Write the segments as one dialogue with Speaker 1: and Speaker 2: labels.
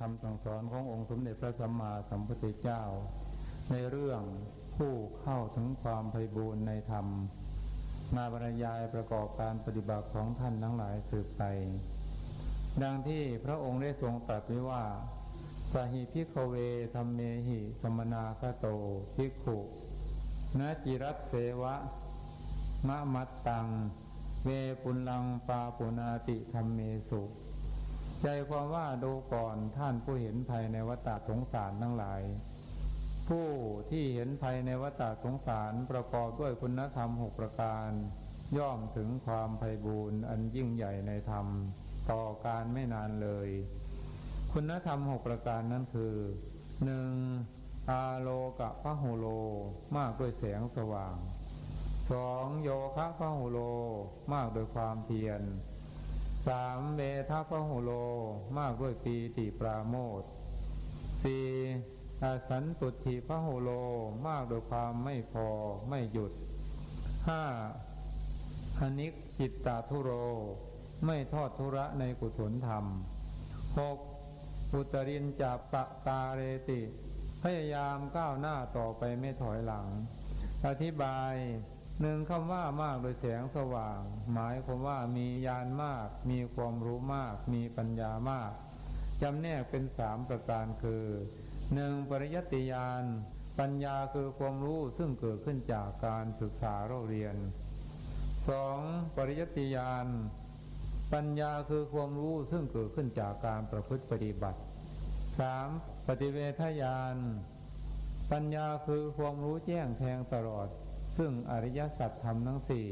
Speaker 1: คำสั่งสอนขอ
Speaker 2: งองค์สมเด็จพระสัมมาสัมพุทธเจ้า ในเรื่องผู้เข้าถึงความไพบูรณ์ในธรรม มาบรรยายประกอบการปฏิบัติของท่านทั้งหลายสืบไป ดังที่พระองค์ได้ทรงตรัสไว้ว่าสหิพิกเวธรรมเมหิสมนาคโตภิกขุนจิรัตเสวะ มะมัตตัง เวปุลลังปาปุนาติธรรมเมสุ ใจความว่าดูก่อนท่านผู้เห็นภัยในวัฏสงสารทั้งหลาย ผู้ที่เห็นภัยในวัฏสงสารประกอบด้วยคุณธรรมหกประการ ย่อมถึงความไพบูรณ์อันยิ่งใหญ่ในธรรม ต่อการไม่นานเลย คุณธรรมหกประการนั้นคือหนึ่งอาโลกะพะโหโลมากด้วยแสงสว่างสองโยคะพะโหโลมากด้วยความเพียร สามเวทพะโหโลมากด้วยปีติปราโมทสี่อาสันตุถิพะโหโลมากด้วยความไม่พอไม่หยุดห้าอนิกจิตตาทุโร ไม่ทอดทุระในกุศลธรรมหกอุตรินจับปะตาเรติ พยายามก้าวหน้าต่อไปไม่ถอยหลัง อธิบาย หนึ่งคำว่ามากโดยแสงสว่าง หมายความว่ามีญาณมาก มีความรู้มาก มีปัญญามากจำแนกเป็นสามประการคือหนึ่งปริยัติญาณปัญญาคือความรู้ซึ่งเกิดขึ้นจากการศึกษาเราเรียนสองปริยัติญาณปัญญาคือความรู้ซึ่งเกิดขึ้นจากการประพฤติปฏิบัติสามปฏิเวทญาณปัญญาคือความรู้แจ้งแทงตลอด ซึ่งอริยสัจธรรมทั้งสี่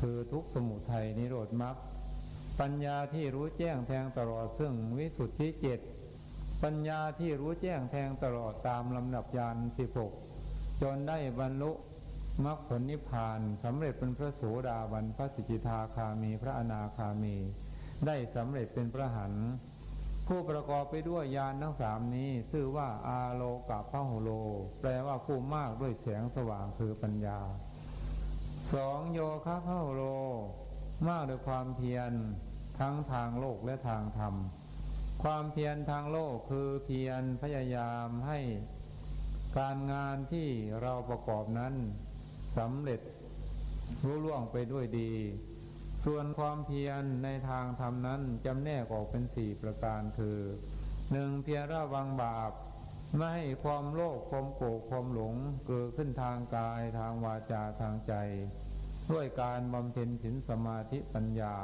Speaker 2: คือทุกสมุทัยนิโรธมรรคปัญญาที่รู้แจ้งแทงตลอดซึ่งวิสุทธิเจ็ดปัญญาที่รู้แจ้งแทงตลอดตามลำดับยานสิบหกจนได้บรรลุมรรคผลนิพพานสำเร็จเป็นพระโสดาบันพระสิกิทาคามีพระอนาคามี ได้สำเร็จเป็นพระหัน ผู้ประกอบไปด้วยยานทั้งสามนี้ชื่อว่าอาโลกะพะโหโล แปลว่าผู้มากด้วยแสงสว่างคือปัญญาสองโยคะพะโหโล มากด้วยความเพียรทั้งทางโลกและทางธรรม ความเพียรทางโลกคือเพียรพยายามให้การงานที่เราประกอบนั้นสำเร็จรุ่ล่วงไปด้วยดี ส่วนความเพียรในทางธรรมนั้นจำแนกออกเป็นสี่ประการคือหนึ่งเพียรระวังบาป ไม่ให้ความโลภความโกรธความหลง เกิดขึ้นทางกายทางวาจาทางใจ ด้วยการบำเพ็ญศีลสมาธิปัญญา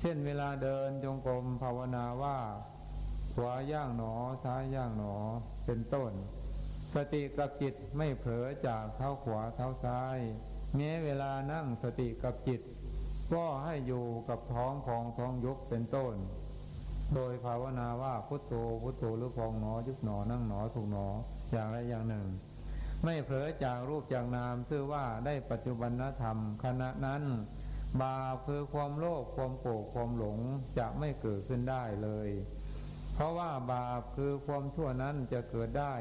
Speaker 2: เช่นเวลาเดินจงกรมภาวนาว่า ขวาย่างหนอซ้ายย่างหนอเป็นต้น สติกับจิตไม่เผลอจากเท้าขวาเท้าซ้ายแม้เวลานั่งสติกับจิต ก็ให้อยู่กับท้องของท้องยกเป็นต้น โดยภาวนาว่าพุทโธพุทโธหรือพองหนอยุบหนอนั่งหนอถูกหนออย่างใดอย่างหนึ่ง ไม่เผลอจากรูปจากนามชื่อว่าได้ปัจจุบันธรรมขณะนั้น บาปคือความโลภความโกรธความหลงจะไม่เกิดขึ้นได้เลย เพราะว่าบาปคือความชั่วนั้นจะเกิดได้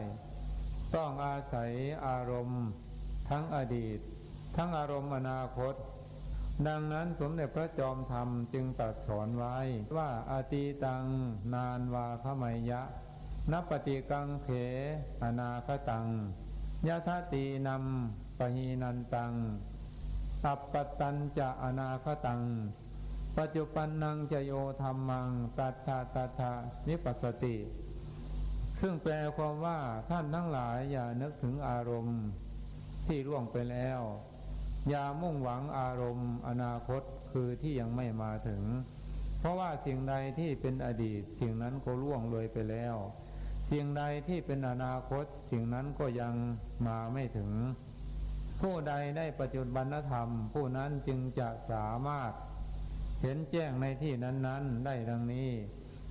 Speaker 2: ต้องอาศัยอารมณ์ ทั้งอดีต ทั้งอารมณ์อนาคต ดังนั้นสมเด็จพระจอมธรรมจึงตรัสสอนไว้ว่าอาตีตัง นานวาขมยะนับปฏิกังเข อนาคตังยะทะตีนำปหีนันตังอัปปตันจะอนาคตัง ปัจจุปันนังจะโยธรรมังตัทธาตัทธานิปัสสติ ซึ่งแปลความว่าท่านทั้งหลายอย่านึกถึงอารมณ์ที่ล่วงไปแล้ว อย่ามุ่งหวังอารมณ์ อนาคตคือที่ยังไม่มาถึง เพราะว่าสิ่งใดที่เป็นอดีต สิ่งนั้นก็ล่วงเลยไปแล้ว สิ่งใดที่เป็นอนาคต สิ่งนั้นก็ยังมาไม่ถึง ผู้ใดได้ปัจจุบันธรรม ผู้นั้นจึงจะสามารถ เห็นแจ้งในที่นั้นๆ ได้ดังนี้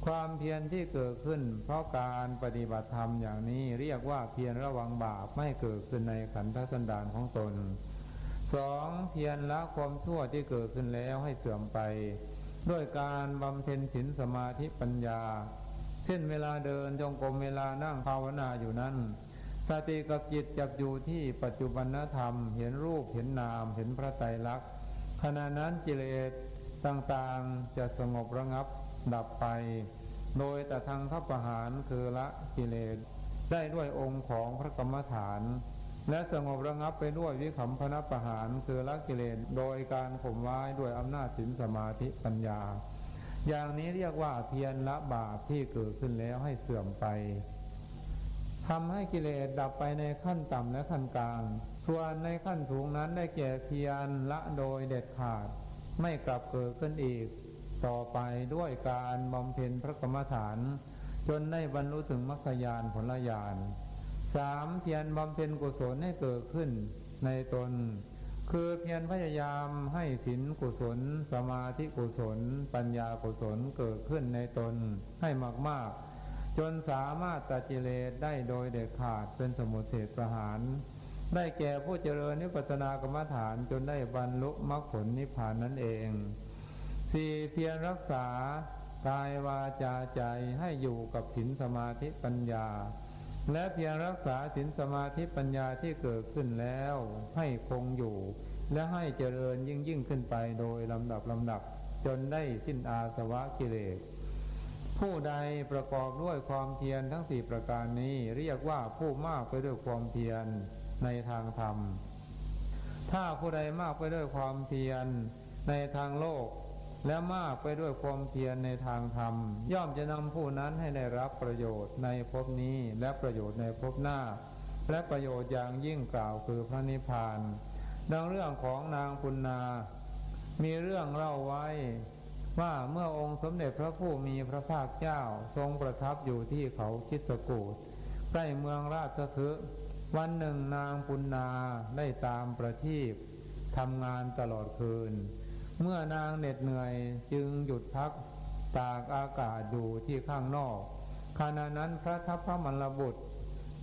Speaker 2: ความเพียรที่เกิดขึ้น เพราะการปฏิบัติธรรมอย่างนี้เรียกว่าเพียรระวังบาปไม่เกิดขึ้นในขันธสันดานของตน สองเพียรละความชั่วที่เกิดขึ้นแล้วให้เสื่อมไป ด้วยการบำเพ็ญศีลสมาธิปัญญา เช่นเวลาเดินจงกรมเวลานั่งภาวนาอยู่นั้นสติกับจิตจับอยู่ที่ปัจจุบันธรรม เห็นรูปเห็นนาม เห็นพระไตรลักษณ์ขณะนั้นกิเลสต่างๆจะสงบระงับดับไป โดยแต่ทางทัพประหารคือละกิเลสได้ด้วยองค์ของพระกรรมฐาน และสงบระงับไปด้วยวิขำพนประหารคือละกิเลสโดยการข่มไว้ด้วยอำนาจศีลสมาธิปัญญา อย่างนี้เรียกว่าเพียรละบาปที่เกิดขึ้นแล้วให้เสื่อมไปทำให้กิเลสดับไปในขั้นต่ำและขั้นกลาง ส่วนในขั้นสูงนั้นได้แก่เพียรละโดยเด็ดขาด ไม่กลับเกิดขึ้นอีก ต่อไปด้วยการบำเพ็ญพระกรรมฐาน จนได้บรรลุถึงมรรคญาณผลญาณ สามเพียรบำเพ็ญกุศลให้เกิดขึ้นในตน คือเพียรพยายามให้ศีลกุศล สมาธิกุศล ปัญญากุศลเกิดขึ้นในตนให้มากๆ จนสามารถตัดกิเลสได้โดยเด็ดขาดเป็นสมุทเทศประหาร ได้แก่ผู้เจริญนิพพานกรรมฐานจนได้บรรลุมรรคผลนิพพานนั่นเองสี่เพียรรักษากายวาจาใจให้อยู่กับศีลสมาธิปัญญา และเพียรรักษาศีลสมาธิปัญญาที่เกิดขึ้นแล้ว ให้คงอยู่ และให้เจริญยิ่งยิ่งขึ้นไปโดยลำดับลำดับ จนได้สิ้นอาสวะกิเลส ผู้ใดประกอบด้วยความเพียรทั้งสี่ประการนี้เรียกว่าผู้มากไปด้วยความเพียรในทางธรรม ถ้าผู้ใดมากไปด้วยความเพียรในทางโลก และมากไปด้วยความเพียรในทางธรรม ย่อมจะนำผู้นั้นให้ได้รับประโยชน์ในภพนี้และประโยชน์ในภพหน้า และประโยชน์อย่างยิ่งกล่าวคือพระนิพพาน ดังเรื่องของนางปุณนา มีเรื่องเล่าไว้ ว่าเมื่อองค์สมเด็จพระผู้มีพระภาคเจ้าทรงประทับอยู่ที่เขาคิดสกูดใกล้เมืองราชคฤห์วันหนึ่งนางปุณนาได้ตามประทีปทำงานตลอดคืน เมื่อนางเหน็ดเหนื่อยจึงหยุดพักตากอากาศอยู่ที่ข้างนอกขณะนั้นพระทัพพระมลบุตร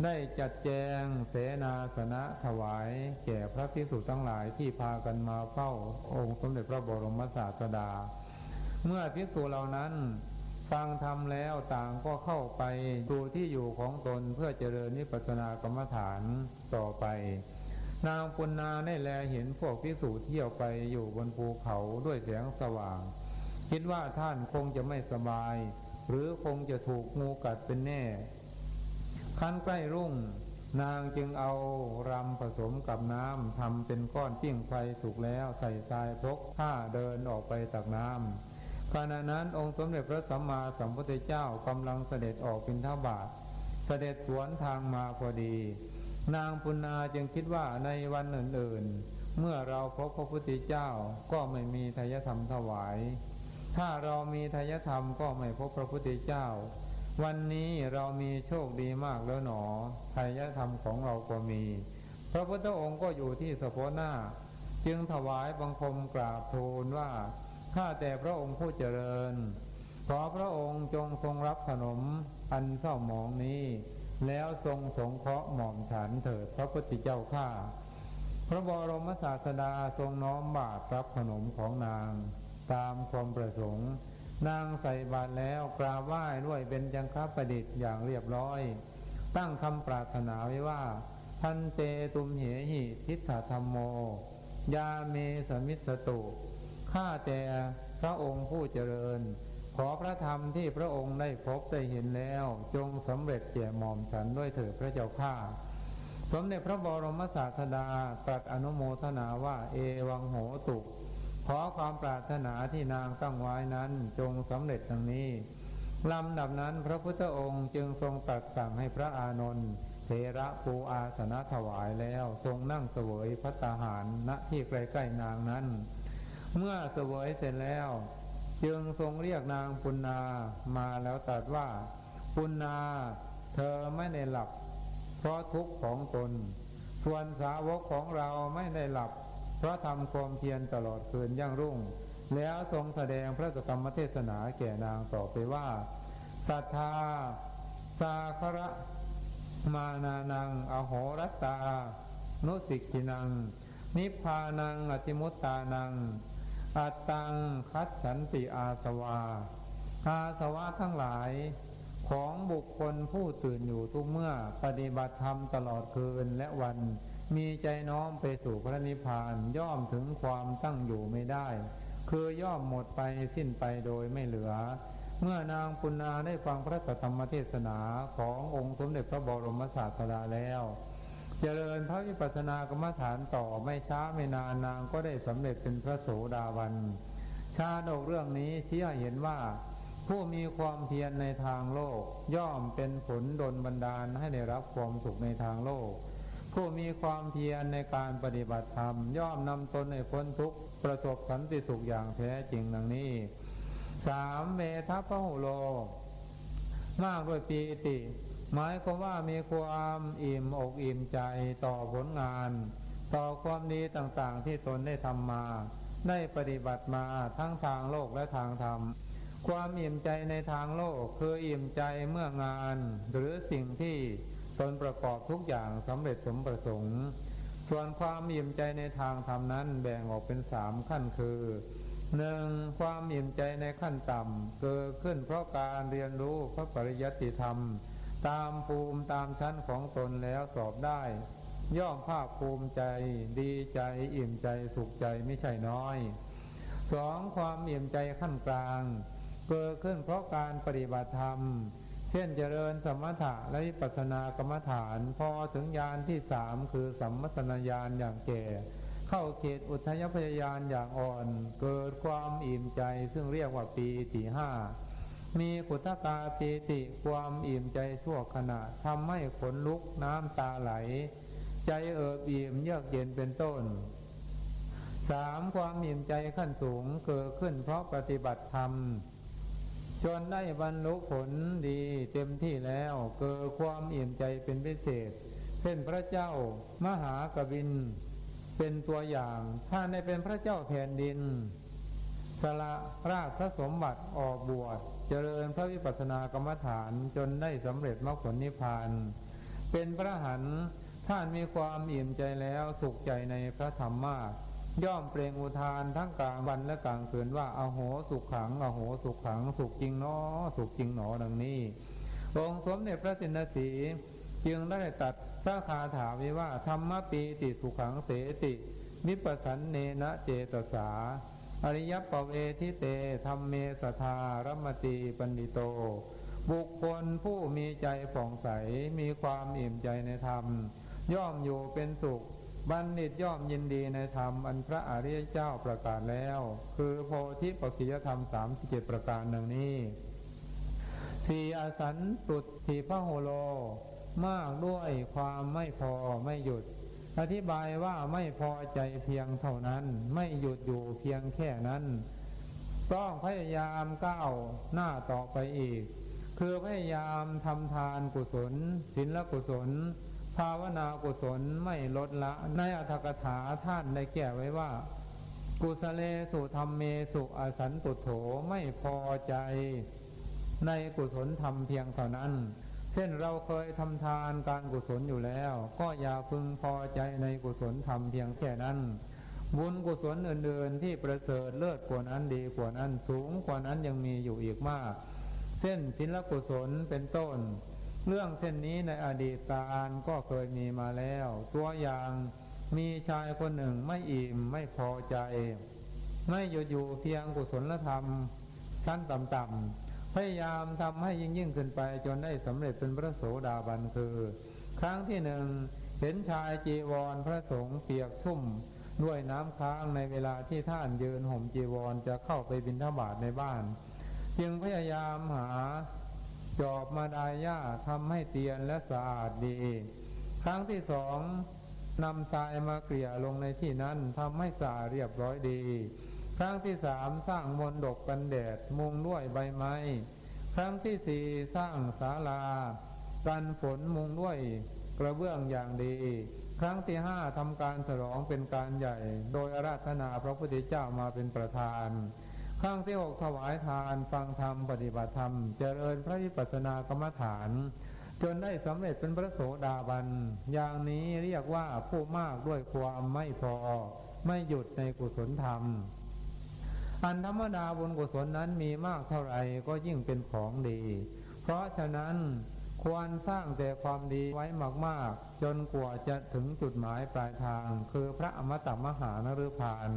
Speaker 2: ได้จัดแจงเสนาสนะถวายแก่พระภิกษุทั้งหลายที่พากันมาเฝ้าองค์สมเด็จพระบรมศาสดา เมื่อภิกษุเหล่านั้นฟังธรรมแล้วต่างก็เข้าไปดูที่อยู่ของตนเพื่อเจริญนิพพานกรรมฐานต่อไป นางปุณนาได้แลเห็นพวกภิกษุเที่ยวไปอยู่บนภูเขาด้วยแสงสว่าง คิดว่าท่านคงจะไม่สบาย หรือคงจะถูกงูกัดเป็นแน่คันใกล้รุ่ง นางจึงเอารำผสมกับน้ำทำเป็นก้อนปิ้งไฟสุกแล้วใส่ทรายพกผ้าเดินออกไปตักน้ำขณะนั้นองค์สมเด็จพระสัมมาสัมพุทธเจ้า กำลังเสด็จออกบิณฑบาตเสด็จสวนทางมาพอดี นางปุณนาจึงคิดว่าในวันอื่นๆ เมื่อเราพบพระพุทธเจ้าก็ไม่มีทายธรรมถวาย ถ้าเรามีทายธรรมก็ไม่พบพระพุทธเจ้า วันนี้เรามีโชคดีมากแล้วหนอทายธรรมของเราก็มี พระพุทธองค์ก็อยู่ที่สะโพหน้า จึงถวายบังคมกราบทูลว่าข้าแต่พระองค์ผู้เจริญ ขอพระองค์จงทรงรับขนมอันเศร้าหมองนี้ แล้วทรงสงเคราะห์หม่อมฉันเถิดพระพุทธเจ้าข้าพระบรมศาสดาทรงน้อมบาตรรับขนมของนาง ตามความประสงค์ นางใส่บาตรแล้วกราบไหว้ด้วยเป็นจังคประดิษฐ์อย่างเรียบร้อย ตั้งคำปรารถนาไว้ว่าทันเตตุมเหหิทิฏฐธรรมโม ยาเมสมิสตุข้าแต่พระองค์ผู้เจริญ อพระธรรมที่พระองค์ได้พบได้เห็นแล้ว จงสำเร็จแก่หม่อมฉันด้วยเถิดพระเจ้าข้าสมเด็จพระบรมศาสดาตรัสอนุโมทนาว่าเอวังโหตุ ขอความปรารถนาที่นางตั้งไว้นั้นจงสำเร็จดังนี้ลำดับนั้นพระพุทธองค์จึงทรงตรัสสั่งให้พระอานนท์เทระปูอาสนะถวายแล้วทรงนั่งเสวยพัตตาหารณที่ใกล้ๆนางนั้น เมื่อเสวยเสร็จแล้ว จึงทรงเรียกนางปุณนามาแล้วตรัสว่า ปุณนาเธอไม่ได้หลับ เพราะทุกข์ของตน ส่วนสาวกของเราไม่ได้หลับ เพราะทำความเพียรตลอดคืนยั่งรุ่ง แล้วทรงแสดงพระธรรมเทศนาแก่นางต่อไปว่าศรัทธาสาคระมานานัง อโหรตา นุสิกินัง นิพพานังอติมุตตานัง อัตตังคัดสันติอาสวาอาสวะทั้งหลายของบุคคลผู้ตื่นอยู่ทุกเมื่อปฏิบัติธรรมตลอดคืนและวัน มีใจน้อมไปสู่พระนิพพานย่อมถึงความตั้งอยู่ไม่ได้ คือย่อมหมดไปสิ้นไปโดยไม่เหลือ เมื่อนางปุณนาได้ฟังพระธรรมเทศนาขององค์สมเด็จพระบรมศาสดาแล้ว เจริญพระวิปัสสนากรรมฐานต่อไม่ช้าไม่นานนางก็ได้สำเร็จเป็นพระโสดาบัน ชาดกเรื่องนี้ชี้ให้เห็นว่า ผู้มีความเพียรในทางโลก ย่อมเป็นผลดลบันดาลให้ได้รับความสุขในทางโลก ผู้มีความเพียรในการปฏิบัติธรรม ย่อมนำตนให้พ้นทุกข์ประสบสันติสุขอย่างแท้จริงดังนี้สามเมทัพพหุโล มากด้วยปีติ หมายความว่ามีความอิ่มอกอิ่มใจต่อผลงาน ต่อความดีต่างๆที่ตนได้ทำมา ได้ปฏิบัติมาทั้งทางโลกและทางธรรม ความอิ่มใจในทางโลกคืออิ่มใจเมื่องาน หรือสิ่งที่ตนประกอบทุกอย่างสำเร็จสมประสงค์ ส่วนความอิ่มใจในทางธรรมนั้นแบ่งออกเป็นสามขั้นคือหนึ่งความอิ่มใจในขั้นต่ำเกิดขึ้นเพราะการเรียนรู้พระปริยัติธรรม ตามภูมิตามชั้นของตนแล้วสอบได้ ย่อมภาคภูมิใจดีใจอิ่มใจสุขใจไม่ใช่น้อยสองความอิ่มใจขั้นกลาง เกิดขึ้นเพราะการปฏิบัติธรรม เช่นเจริญสมถะและวิปัสสนากรรมฐานพอถึงญาณที่สามคือสัมมสนญาณอย่างแก่ เข้าเขตอุทยพยายานอย่างอ่อน เกิดความอิ่มใจซึ่งเรียกว่าปีตีห้า มีกุตกาปีติความอิ่มใจชั่วขณะทำให้ขนลุกน้ำตาไหล ใจเอิบอิ่มเยือกเย็นเป็นต้นสามความอิ่มใจขั้นสูงเกิดขึ้นเพราะปฏิบัติธรรม จนได้บรรลุผลดีเต็มที่แล้วเกิดความอิ่มใจเป็นพิเศษเช่นพระเจ้ามหากบิน เป็นตัวอย่างถ้าได้เป็นพระเจ้าแผ่นดินสละราชสมบัติออกบวช เจริญพระวิปัสสนากรรมฐานจนได้สำเร็จมรรคผลนิพพาน เป็นพระหันท่านมีความอิ่มใจแล้วสุขใจในพระธรรมมาก ย่อมเปล่งอุทานทั้งกลางวันและกลางคืนว่าอาโหสุขขังอาโหสุขขัง สุขจริงเนอสุขจริงหนอดังนี้องค์สมเด็จพระจินสีจึงได้ตัดพระคาถาไว้ว่าธรรมปีติสุขังเสติมิปสันเนนะเจตสา อริยปเวทิเตธรรมเมสทารมตีปันดิโต บุคคลผู้มีใจผ่องใสมีความอิ่มใจในธรรม ย่อมอยู่เป็นสุข บัณฑิตย่อมยินดีในธรรม อันพระอริยเจ้าประกาศแล้ว คือโพธิปัจจยธรรมสามสิบเจ็ดประการดังนี้สีอสันตุทีพระโหโล มากด้วยความไม่พอไม่หยุด อธิบายว่าไม่พอใจเพียงเท่านั้น ไม่หยุดอยู่เพียงแค่นั้น ต้องพยายามก้าวหน้าต่อไปอีก คือพยายามทำทานกุศลศีลกุศล ภาวนากุศลไม่ลดละ ในอัตถกถาท่านได้แก้ไว้ว่า กุสเลสุธรรมเมสุอสันตุโถไม่พอใจ ในกุศลธรรมเพียงเท่านั้น เช่นเราเคยทำทานการกุศลอยู่แล้ว ก็อย่าพึงพอใจในกุศลธรรมเพียงแค่นั้น บุญกุศลอื่นๆ ที่ประเสริฐเลิศกว่านั้นดีกว่านั้นสูงกว่านั้นยังมีอยู่อีกมาก เช่นศีลกุศลเป็นต้น เรื่องเช่นนี้ในอดีตการก็เคยมีมาแล้ว ตัวอย่างมีชายคนหนึ่งไม่อิ่มไม่พอใจ ไม่หยุดอยู่เพียงกุศลธรรมชั้นต่ำๆ พยายามทำให้ยิ่งยิ่งขึ้นไปจนได้สำเร็จเป็นพระโสดาบันคือ ครั้งที่หนึ่งเห็นชายจีวรพระสงฆ์เปียกชุ่มด้วยน้ำค้างในเวลาที่ท่านยืนห่มจีวรจะเข้าไปบิณฑบาตในบ้าน จึงพยายามหาจอบมาดายหญ้าทำให้เตียนและสะอาดดี ครั้งที่สองนำทรายมาเกลี่ยลงในที่นั้นทำให้สะอาดเรียบร้อยดี ครั้งที่สามสร้างมนดกกันแดดมุงด้วยใบไม้ ครั้งที่สี่สร้างศาลา กันฝนมุงด้วยกระเบื้องอย่างดี ครั้งที่ห้าทำการฉลองเป็นการใหญ่ โดยอาราธนาพระพุทธเจ้ามาเป็นประธาน ครั้งที่หกถวายทานฟังธรรมปฏิบัติธรรม เจริญพระวิปัสสนากรรมฐาน จนได้สำเร็จเป็นพระโสดาบัน อย่างนี้เรียกว่าผู้มากด้วยความไม่พอ ไม่หยุดในกุศลธรรม อันธรรมดาบุญกุศลนั้นมีมากเท่าไหร่ก็ยิ่งเป็นของดี เพราะฉะนั้นควรสร้างแต่ความดีไว้มากๆ จนกว่าจะถึงจุดหมายปลายทาง คือพระอมตะมหานฤพาน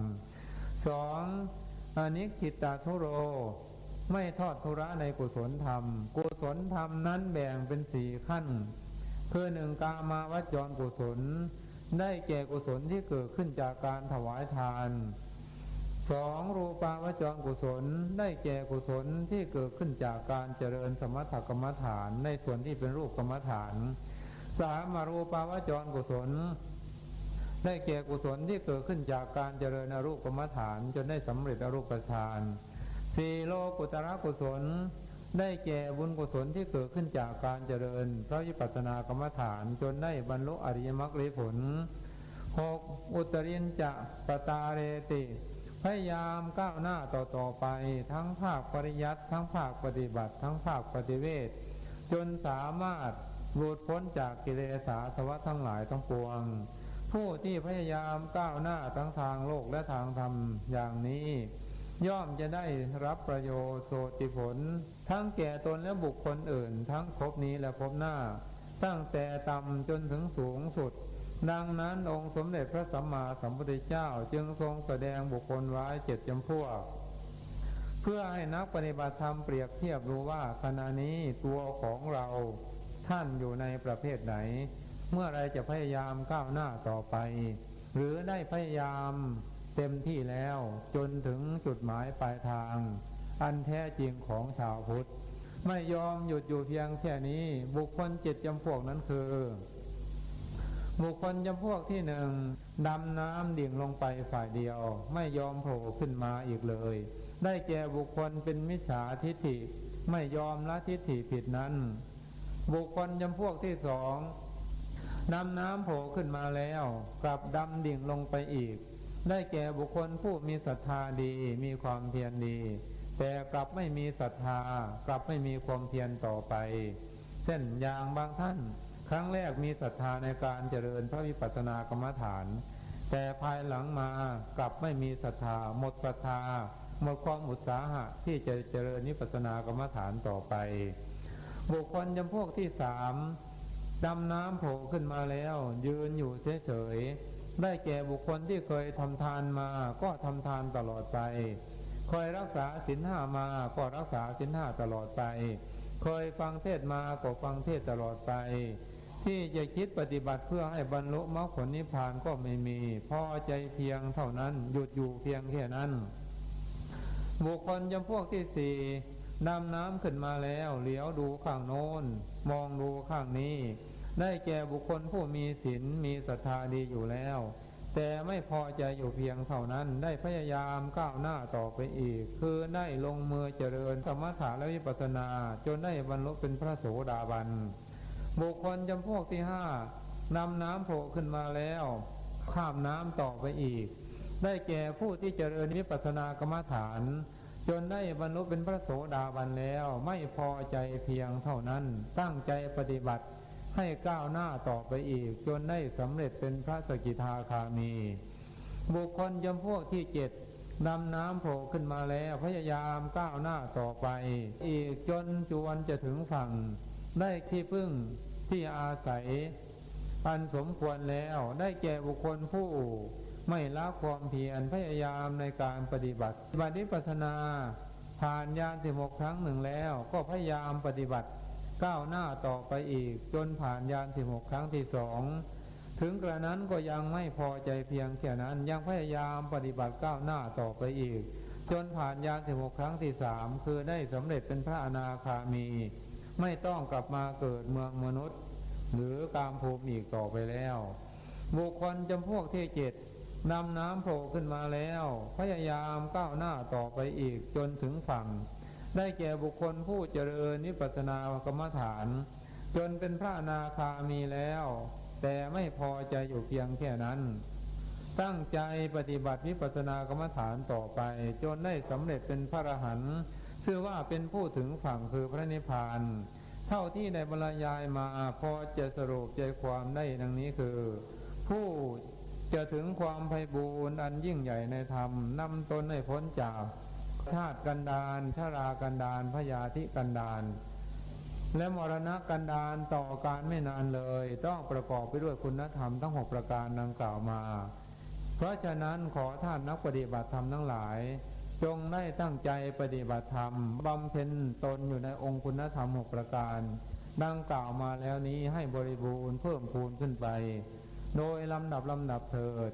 Speaker 2: สองอนิคิตาทุโร ไม่ทอดทุระในกุศลธรรม กุศลธรรมนั้นแบ่งเป็นสี่ขั้น คือหนึ่งกามาวจรกุศล ได้แก่กุศลที่เกิดขึ้นจากการถวายทาน สองรูปาวจรกุศลได้แก่กุศลที่เกิดขึ้นจากการเจริญสมถกรรมฐานในส่วนที่เป็นรูปกรรมฐานสามมารูปาวจรกุศล ได้แก่กุศลที่เกิดขึ้นจากการเจริญอรูปกรรมฐานจนได้สำเร็จอรูปฌานสี่โลกุตระกุศล ได้แก่บุญกุศลที่เกิดขึ้นจากการเจริญพระวิปัสสนากรรมฐานจนได้บรรลุอริยมรรคผลหกอุตรินจะปตาเรติ พยายามก้าวหน้าต่อต่อไป ทั้งภาคปริยัติทั้งภาคปฏิบัติ ทั้งภาคปฏิเวทจนสามารถหลุดพ้นจากกิเลสาสวะทั้งหลายทั้งปวง ผู้ที่พยายามก้าวหน้าทั้งทางโลกและทางธรรมอย่างนี้ ย่อมจะได้รับประโยชน์โสติผล ทั้งแก่ตนและบุคคลอื่น ทั้งภพนี้และภพหน้า ตั้งแต่ต่ำจนถึงสูงสุด ดังนั้นองค์สมเด็จพระสัมมาสัมพุทธเจ้าจึงทรงแสดงบุคคลไว้เจ็ดจำพวก เพื่อให้นักปฏิบัติธรรมเปรียบเทียบรู้ว่าขณะนี้ตัวของเราท่านอยู่ในประเภทไหน เมื่อไรจะพยายามก้าวหน้าต่อไป หรือได้พยายามเต็มที่แล้วจนถึงจุดหมายปลายทาง อันแท้จริงของชาวพุทธ ไม่ยอมหยุดอยู่เพียงแค่นี้บุคคลเจ็ดจำพวกนั้นคือ บุคคลจำพวกที่หนึ่งดำน้ำดิ่งลงไปฝ่ายเดียว ไม่ยอมโผล่ขึ้นมาอีกเลย ได้แก่บุคคลเป็นมิจฉาทิฏฐิ ไม่ยอมละทิฏฐิผิดนั้น บุคคลจำพวกที่สองดำน้ำโผล่ขึ้นมาแล้ว กลับดำดิ่งลงไปอีก ได้แก่บุคคลผู้มีศรัทธาดีมีความเพียรดี แต่กลับไม่มีศรัทธากลับไม่มีความเพียรต่อไป เช่นอย่างบางท่าน ครั้งแรกมีศรัทธาในการเจริญพระวิปัสสนากรรมฐาน แต่ภายหลังมากลับไม่มีศรัทธาหมดศรัทธาหมดความอุตสาหะที่จะเจริญนิพพานากรรมฐานต่อไป บุคคลจำพวกที่สามดำน้ำโผล่ขึ้นมาแล้ว ยืนอยู่เฉยๆได้แก่บุคคลที่เคยทำทานมาก็ทำทานตลอดไปเคยรักษาศีลห้ามาก็รักษาศีลห้าตลอดไป เคยฟังเทศมาก็ฟังเทศตลอดไป ที่จะคิดปฏิบัติเพื่อให้บรรลุมรรคผลนิพพานก็ไม่มีพอใจเพียงเท่านั้นหยุดอยู่เพียงแค่นั้น บุคคลจำพวกที่สี่ดำน้ำขึ้นมาแล้วเหลียวดูข้างโน้น มองดูข้างนี้ ได้แก่บุคคลผู้มีศีลมีศรัทธาดีอยู่แล้ว แต่ไม่พอใจอยู่เพียงเท่านั้นได้พยายามก้าวหน้าต่อไปอีก คือได้ลงมือเจริญสมถะและวิปัสสนา จนได้บรรลุเป็นพระโสดาบัน บุคคลจำพวกที่ห้านำน้ำโผล่ขึ้นมาแล้ว ข้ามน้ำต่อไปอีก ได้แก่ผู้ที่เจริญวิปัสสนากรรมฐาน จนได้บรรลุเป็นพระโสดาบันแล้วไม่พอใจเพียงเท่านั้น ตั้งใจปฏิบัติให้ก้าวหน้าต่อไปอีก จนได้สำเร็จเป็นพระสกิทาคามี บุคคลจำพวกที่เจ็ดดำน้ำโผล่ขึ้นมาแล้วพยายามก้าวหน้าต่อไป อีกจนจวนจะถึงฝั่ง ได้ที่พึ่งที่อาศัย อันสมควรแล้วได้แก่บุคคลผู้ ไม่ละความเพียรพยายามในการปฏิบัติบัติปัสนาผ่านยานสิบหกครั้งหนึ่งแล้วก็พยายามปฏิบัติ ก้าวหน้าต่อไปอีก จนผ่านยานสิบหกครั้งที่สองถึงกระนั้นก็ยังไม่พอใจเพียงแค่นั้นยังพยายามปฏิบัติก้าวหน้าต่อไปอีก จนผ่านยานสิบหกครั้งที่สามคือได้สำเร็จเป็นพระอนาคามี ไม่ต้องกลับมาเกิดเมืองมนุษย์ หรือกามภูมิอีกต่อไปแล้ว บุคคลจำพวกที่เจ็ดนำน้ำโผล่ขึ้นมาแล้ว พยายามก้าวหน้าต่อไปอีกจนถึงฝั่ง ได้แก่บุคคลผู้เจริญนิพพานากรรมฐาน จนเป็นพระนาคามีแล้ว แต่ไม่พอใจอยู่เพียงแค่นั้น ตั้งใจปฏิบัติวิปัสสนากรรมฐานต่อไป จนได้สำเร็จเป็นพระอรหันต์ ชื่อว่าเป็นผู้ถึงฝั่งคือพระนิพพาน เท่าที่ในบรรยายมาพอจะสรุปใจความได้ดังนี้คือ ผู้จะถึงความไพบูรณ์อันยิ่งใหญ่ในธรรมนำตนให้พ้นจากชาติกันดานชารากันดานพยาธิกันดานและมรณะกันดานต่อการไม่นานเลย ต้องประกอบไปด้วยคุณธรรมทั้งหกประการดังกล่าวมา เพราะฉะนั้นขอท่านนักปฏิบัติธรรมทั้งหลาย จงได้ตั้งใจปฏิบัติธรรมบำเพ็ญตนอยู่ในองค์คุณธรรมหกประการ ดังกล่าวมาแล้วนี้ให้บริบูรณ์เพิ่มพูนขึ้นไป โดยลำดับลำดับเถิด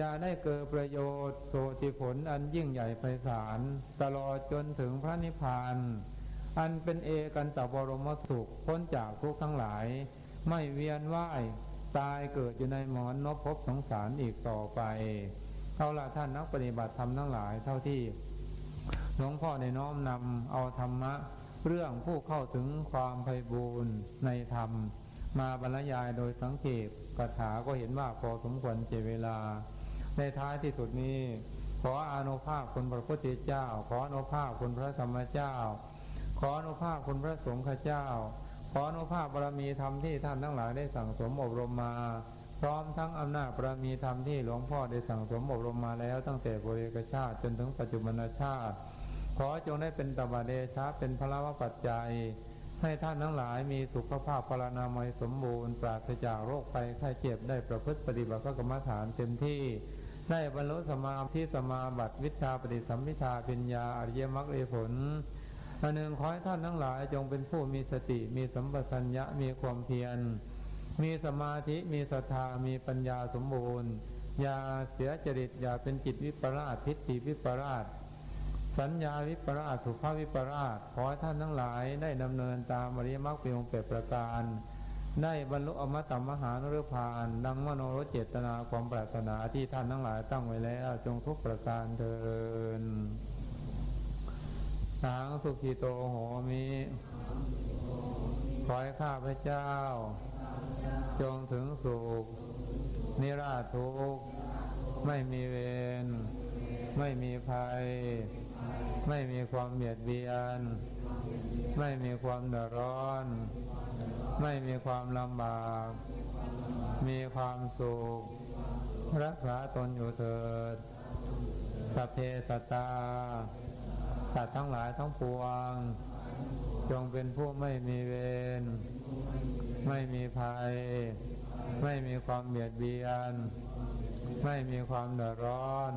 Speaker 2: จะได้เกิดประโยชน์โสติผลอันยิ่งใหญ่ไพศาลตลอดจนถึงพระนิพพานอันเป็นเอกันตบรมสุขพ้นจากทุกข์ทั้งหลาย ไม่เวียนว่ายตายเกิดอยู่ในหมอนนบพบสงสารอีกต่อไป เอาละท่านนักปฏิบัติธรรมทั้งหลาย เท่าที่หลวงพ่อในน้อมนำเอาธรรมะ เรื่องผู้เข้าถึงความไพบูรณ์ในธรรม มาบรรยายโดยสังเกตกถาก็เห็นว่าพอสมควรเจเวลา ในท้ายที่สุดนี้ ขออนุภาพคุณพระพุทธเจ้า ขออนุภาพคุณพระธรรมเจ้า ขออนุภาพคุณพระสงฆ์เจ้า ขออนุภาพบารมีธรรมที่ท่านทั้งหลายได้สั่งสมอบรมมา พร้อมทั้งอำนาจบารมีธรรมที่หลวงพ่อได้สั่งสมอบรมมาแล้วตั้งแต่บริกชาติจนถึงปัจจุบันชาติ ขอจงได้เป็นตบะเดชะเป็นพระวปัจจัย ให้ท่านทั้งหลายมีสุขภาพพลานามัยสมบูรณ์ปราศจากโรคภัยไข้เจ็บได้ประพฤติปฏิบัติพระกรรมฐานเต็มที่ ได้บรรลุสมาธิสมาบัติวิชาปฏิสัมพิทาปัญญาอริยมรรคผลอันหนึ่งขอให้ท่านทั้งหลายจงเป็นผู้มีสติมีสัมปชัญญะมีความเพียร มีสมาธิมีศรัทธามีปัญญาสมบูรณ์ อย่าเสียจริตอย่าเป็นจิตวิปลาสทิฏฐิวิปลาสสัญญาวิปลาสสุภาพวิปลาสขอท่านทั้งหลายได้ดำเนินตามอริยมรรคเพียงเป็ดประการ ได้บรรลุอมตะมหานรพานดังมโนรเจตนาความปรารถนาที่ท่านทั้งหลายตั้งไว้แล้วจงทุกประการเทินสางสุขีโตโหมิขอให้ข้าพเจ้า จงถึงสุขนิราชทุกข์ไม่มีเวรไม่มีภัย ไม่มีความเบียดเบียน ไม่มีความเดือดร้อน ไม่มีความลำบาก มีความสุข รักษาตนอยู่เถิดสัพเพสัตตาสัตว์ทั้งหลายทั้งปวง จงเป็นผู้ไม่มีเวร ไม่มีภัย ไม่มีความเบียดเบียน ไม่มีความเดือดร้อน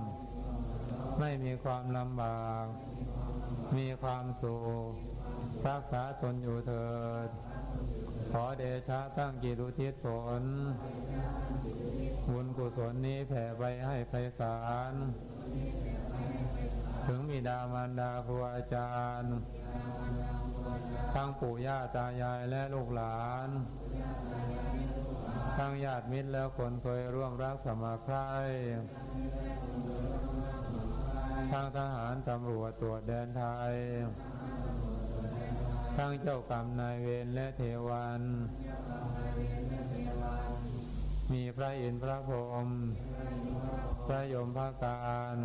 Speaker 2: ไม่มีความลำบาก มีความสุขรักษาตนอยู่เถิด ขอเดชะตั้งกิรุทิศผลบุญกุศลนี้แผ่ไปให้ไพศาลถึงมีดามารดาครูอาจารย์ ทั้งปู่ย่าตายายและลูกหลาน ทั้งญาติมิตรแล้วคนเคยร่วมรักสมาใครทั้งทหารตำรวจตรวจแดนไทยทั้งเจ้ากรรมนายเวรและเทวัน มีพระอินทร์พระพรหมพระยมพระการ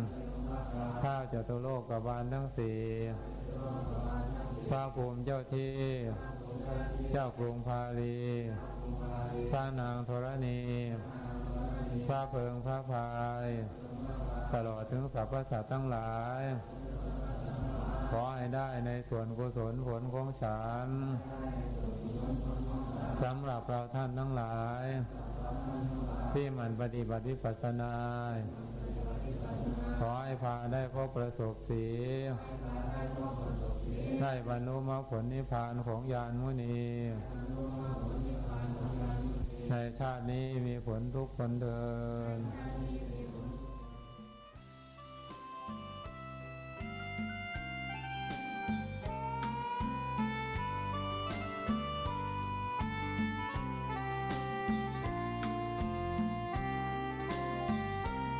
Speaker 2: ข้าจตุโลกบาลทั้งสี่ พระภูมิเจ้าที่ เจ้ากรุงพาลีพระนางธรณี พระเพิงพระพาย ตลอดถึงสรรพสัตว์ทั้งหลาย ขอให้ได้ในส่วนกุศลผลของฉันสำหรับเราท่านทั้งหลาย ที่มันปฏิบัติปัสสนา ขอให้พาได้พบประสบสีได้บรรลุมรรคผลนิพพานของญาณมุนี ในชาตินี้มีผลทุกคนเดิน